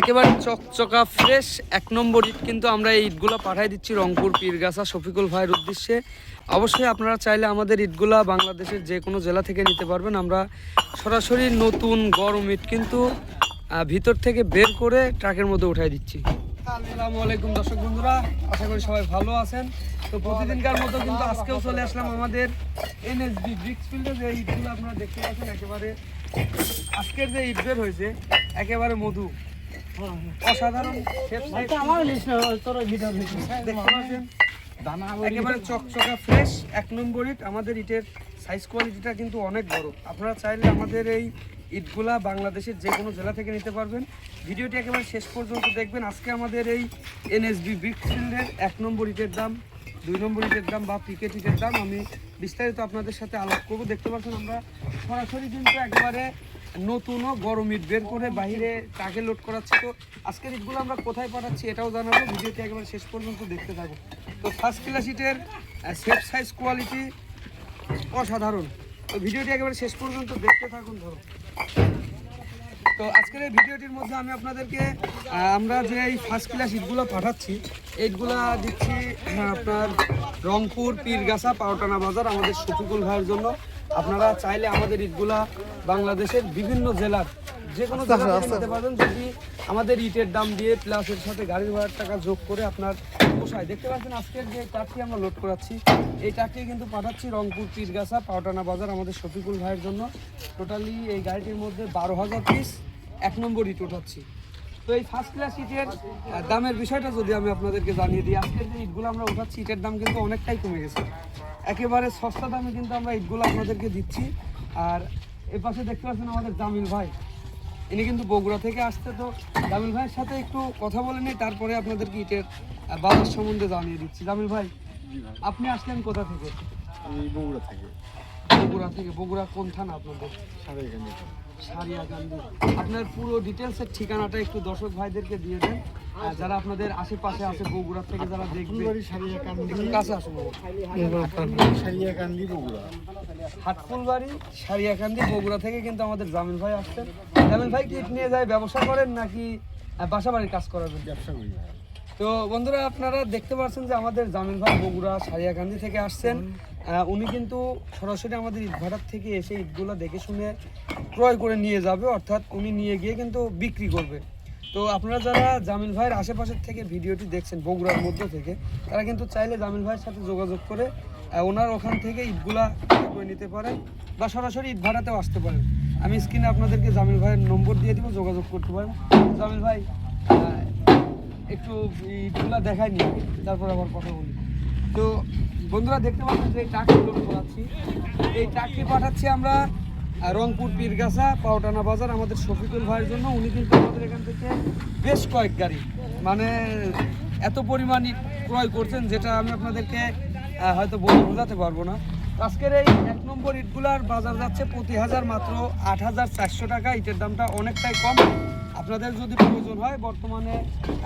একেবারে চকচকা ফ্রেশ এক নম্বর ইট কিন্তু আমরা এই ইটগুলো পাঠাই দিচ্ছি রংপুর, পীরগাছা, শফিকুল ভাইয়ের উদ্দেশ্যে। অবশ্যই আপনারা চাইলে আমাদের ইটগুলা বাংলাদেশের যে কোনো জেলা থেকে নিতে পারবেন। আমরা সরাসরি নতুন গরম ইট কিন্তু ভিতর থেকে বের করে ট্রাকের মধ্যে উঠাই দিচ্ছি। আসসালামু আলাইকুম দর্শক বন্ধুরা, আশা করি সবাই ভালো আছেন। তো প্রতিদিনকার মতো কিন্তু আজকেও চলে আসলাম আমাদের এনএসবি ব্রিক্স ফিল্ডে যে ইটগুলো আপনারা দেখতে পাচ্ছেন, একেবারে আজকের যে ইট বের হয়েছে, একেবারে মধু। অসাধারণ একেবারে চকচকা ফ্রেশ এক নম্বর ইট। আমাদের ইটের সাইজ কোয়ালিটিটা কিন্তু অনেক বড়। আপনারা চাইলে আমাদের এই ইটগুলা বাংলাদেশের যে কোনো জেলা থেকে নিতে পারবেন। ভিডিওটি একেবারে শেষ পর্যন্ত দেখবেন। আজকে আমাদের এই এনএসবি বিগ ফিল্ডের এক নম্বর ইটের দাম দুই নম্বর ইটের দাম বা পিকেট ইটের দাম। আমি বিস্তারিত আপনাদের সাথে আলাপ করব। দেখতে পাচ্ছেন আমরা সরাসরি কিন্তু একবারে নতুন ও গরম ইট বের করে বাইরে ট্রাকে লোড করাচ্ছি। তো আজকের ইটগুলো আমরা কোথায় পাঠাচ্ছি এটাও জানাব, ভিডিওটি একেবারে শেষ পর্যন্ত দেখতে থাকব তো ফার্স্ট ক্লাস ইটের সেফ সাইজ কোয়ালিটি অসাধারণ। তো ভিডিওটি একেবারে শেষ পর্যন্ত দেখতে থাকুন, ধরো। তো আজকের এই ভিডিওটির মধ্যে আমি আপনাদেরকে আমরা যে এই ফার্স্ট ক্লাস ইটগুলো পাঠাচ্ছি এইটগুলা দিচ্ছি আপনার রংপুর, পীরগাছা, পাওটানা বাজার, আমাদের শফিকুল ভাইয়ের জন্য। আপনারা চাইলে আমাদের ইটগুলা বাংলাদেশের বিভিন্ন জেলার যে কোনো নিতে পারবেন। যদি আমাদের ইটের দাম দিয়ে প্লাস এর সাথে গাড়ির ভাড়ার টাকা যোগ করে আপনার পোষায়। দেখতে পাচ্ছেন আজকের যে ট্রাকটি আমরা লোড করাচ্ছি এই ট্রাকটি কিন্তু পাঠাচ্ছি রংপুর পীরগাছা পাওটানা বাজার আমাদের শফিকুল ভাইয়ের জন্য। টোটালি এই গাড়িটির মধ্যে বারো হাজার পিস এক নম্বর ইট উঠাচ্ছি। তো এই ফার্স্ট ক্লাস ইটের দামের বিষয়টা যদি আমি আপনাদেরকে জানিয়ে দিই আজকের যে ইটগুলো আমরা উঠাচ্ছি ইটের দাম কিন্তু অনেকটাই কমে গেছে। একেবারে সস্তা দামে কিন্তু আমরা ইটগুলো আপনাদেরকে দিচ্ছি। আর এ পাশে দেখতে পাচ্ছেন আমাদের জামিল ভাই। ইনি কিন্তু বগুড়া থেকে আসতে তো জামিল ভাইয়ের সাথে একটু কথা বলে নিই তারপরে আপনাদেরকে ইটের বাজার সম্বন্ধে জানিয়ে দিচ্ছি। জামিল ভাই আপনি আসলেন কোথা থেকে? আমি বগুড়া থেকে। বগুড়া থেকে। বগুড়া কোন থানা আপনাদের? সারিয়াকান্দি আপনার পুরো ডিটেলসের ঠিকানাটা একটু দর্শক ভাইদেরকে দিয়ে দেন। যারা আপনাদের আশেপাশে আছে বগুড়া থেকে যারা দেখবে কাছে আসুন বগুড়া। হাটফুলবাড়ি সারিয়াকান্দি বগুড়া থেকে কিন্তু আমাদের জামিল ভাই আসছেন। জামিল ভাই কি নিয়ে যায় ব্যবসা করেন নাকি বাসা বাড়ির কাজ করাবেন ব্যবসা করি তো বন্ধুরা আপনারা দেখতে পাচ্ছেন যে আমাদের জামিল ভাই বগুড়া সারিয়াকান্দি থেকে আসছেন। উনি কিন্তু সরাসরি আমাদের ইটভাটার থেকে এসে ইটগুলো দেখে শুনে ক্রয় করে নিয়ে যাবে অর্থাৎ উনি নিয়ে গিয়ে কিন্তু বিক্রি করবে। তো আপনারা যারা জামিল ভাইয়ের আশেপাশের থেকে ভিডিওটি দেখছেন, বগুড়ার মধ্যে থেকে, তারা কিন্তু চাইলে জামিল ভাইয়ের সাথে যোগাযোগ করে ওনার ওখান থেকে ইটগুলা করে নিতে পারেন বা সরাসরি ইট ভাড়াতেও আসতে পারেন। আমি স্ক্রিনে আপনাদেরকে জামিল ভাইয়ের নম্বর দিয়ে দিব, যোগাযোগ করতে পারেন। জামিল ভাই একটু ইটগুলা দেখাই নি তারপর আবার কথা বলি। তো বন্ধুরা, দেখতে পাচ্ছেন যে এই ট্রাকটি পাঠাচ্ছি এই ট্রাকটি পাঠাচ্ছি আমরা রংপুর পীরগাছা, পাওটানা বাজার আমাদের শফিকুল ভাইয়ের জন্য। উনি কিন্তু আমাদের এখান থেকে বেশ কয়েক গাড়ি মানে এত পরিমাণ ক্রয় করছেন যেটা আমি আপনাদেরকে হয়তো বলে বোঝাতে পারব না। আজকের এই এক নম্বর ইটগুলার বাজার যাচ্ছে প্রতি হাজার মাত্র আট হাজার চারশো টাকা। ইটের দামটা অনেকটাই কম। আপনাদের যদি প্রয়োজন হয়, বর্তমানে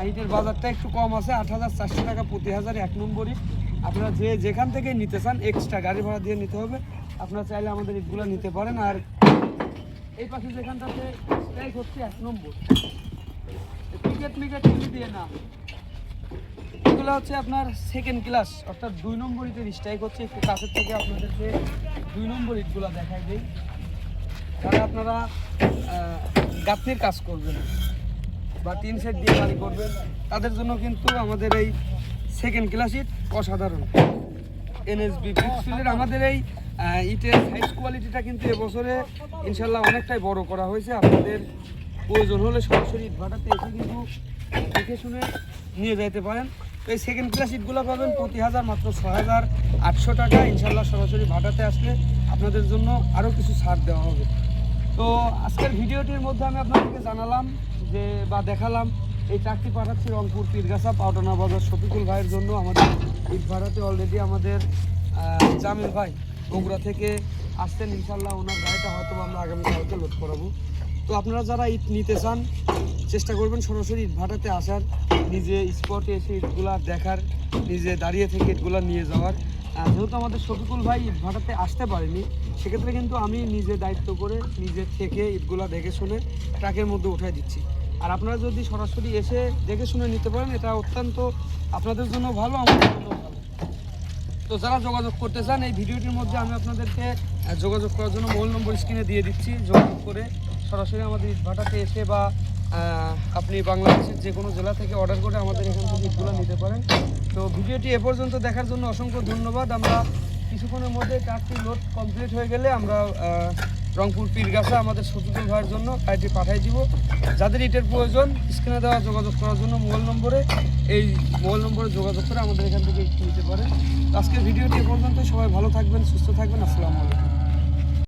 ইটের বাজারটা একটু কম আছে, আট হাজার চারশো টাকা প্রতি হাজার এক নম্বর ইট আপনারা যে যেখান থেকে নিতে চান এক্সট্রা গাড়ি ভাড়া দিয়ে নিতে হবে। আপনারা চাইলে আমাদের ইটগুলো নিতে পারেন, আর এই পাশে যেখানটাতে স্ট্রাইক হচ্ছে, এক নম্বর। টিকিট মিকেট কিছু দিয়ে না। এগুলো হচ্ছে আপনার সেকেন্ড ক্লাস অর্থাৎ দুই নম্বর ইটের স্ট্রাইক হচ্ছে। একটু কাছের থেকে আপনাদেরকে দুই নম্বর ইটগুলো দেখাই দিই। যারা আপনারা গাঁথনির কাজ করবেন বা তিন সেট দিয়ে বাড়ি করবেন। তাদের জন্য কিন্তু আমাদের এই সেকেন্ড ক্লাস ইট অসাধারণ। এনএসবি আমাদের এই ইটের সাইজ কোয়ালিটিটা কিন্তু এবছরে ইনশাল্লাহ অনেকটাই বড় করা হয়েছে। আপনাদের প্রয়োজন হলে সরাসরি ইট ভাটাতে এসে কিন্তু দেখে শুনে নিয়ে যাইতে পারেন। এই সেকেন্ড ক্লাস ইটগুলো পাবেন প্রতি হাজার মাত্র ছ হাজার আটশো টাকা। ইনশাল্লাহ সরাসরি ভাটাতে আসলে আপনাদের জন্য আরও কিছু ছাড় দেওয়া হবে। তো আজকের ভিডিওটির মধ্যে আমি আপনাদেরকে জানালাম যে বা দেখালাম এই চাকরি পাঠাচ্ছি রংপুর, পীরগাছা পাউটানা বাজার, শফিকুল ভাইয়ের জন্য আমাদের ইট ভাড়াতে অলরেডি আমাদের জামিল ভাই বগুড়া থেকে আসছেন ইনশাল্লাহ ওনার গাড়িটা হয়তো আমরা আগামীকালকে লোড করাবো। তো আপনারা যারা ইট নিতে চান, চেষ্টা করবেন সরাসরি ইট ভাটাতে আসার, নিজে স্পটে এসে ইটগুলা দেখার, নিজে দাঁড়িয়ে থেকে ইটগুলা নিয়ে যাওয়ার। যেহেতু আমাদের শফিকুল ভাই ইট ভাটাতে আসতে পারেনি, সেক্ষেত্রে কিন্তু আমি নিজে দায়িত্ব করে নিজে থেকে ইটগুলা দেখে শুনে ট্রাকের মধ্যে উঠাই দিচ্ছি। আর আপনারা যদি সরাসরি এসে দেখে শুনে নিতে পারেন, এটা অত্যন্ত আপনাদের জন্য ভালো, আমাদের জন্য তো যারা যোগাযোগ করতে চান, এই ভিডিওটির মধ্যে আমি আপনাদেরকে যোগাযোগ করার জন্য মোবাইল নম্বর স্ক্রিনে দিয়ে দিচ্ছি। যোগাযোগ করে সরাসরি আমাদের ইটভাটাতে এসে বা আপনি বাংলাদেশের যে কোনো জেলা থেকে অর্ডার করে আমাদের এখান থেকে ইটগুলো নিতে পারেন। তো ভিডিওটি এ পর্যন্ত দেখার জন্য অসংখ্য ধন্যবাদ। আমরা কিছুক্ষণের মধ্যে চারটি লোড কমপ্লিট হয়ে গেলে আমরা রংপুর পীরগাছা আমাদের সচেতন হওয়ার জন্য গাড়িটি পাঠিয়ে দিব। যাদের ইটের প্রয়োজন, স্ক্রিনে দেওয়া যোগাযোগ করার জন্য মোবাইল নম্বরে, এই মোবাইল নম্বরে যোগাযোগ করে আমাদের এখান থেকে নিতে পারেন। আজকের ভিডিওটি এ পর্যন্ত সবাই ভালো থাকবেন, সুস্থ থাকবেন। আসসালামু আলাইকুম।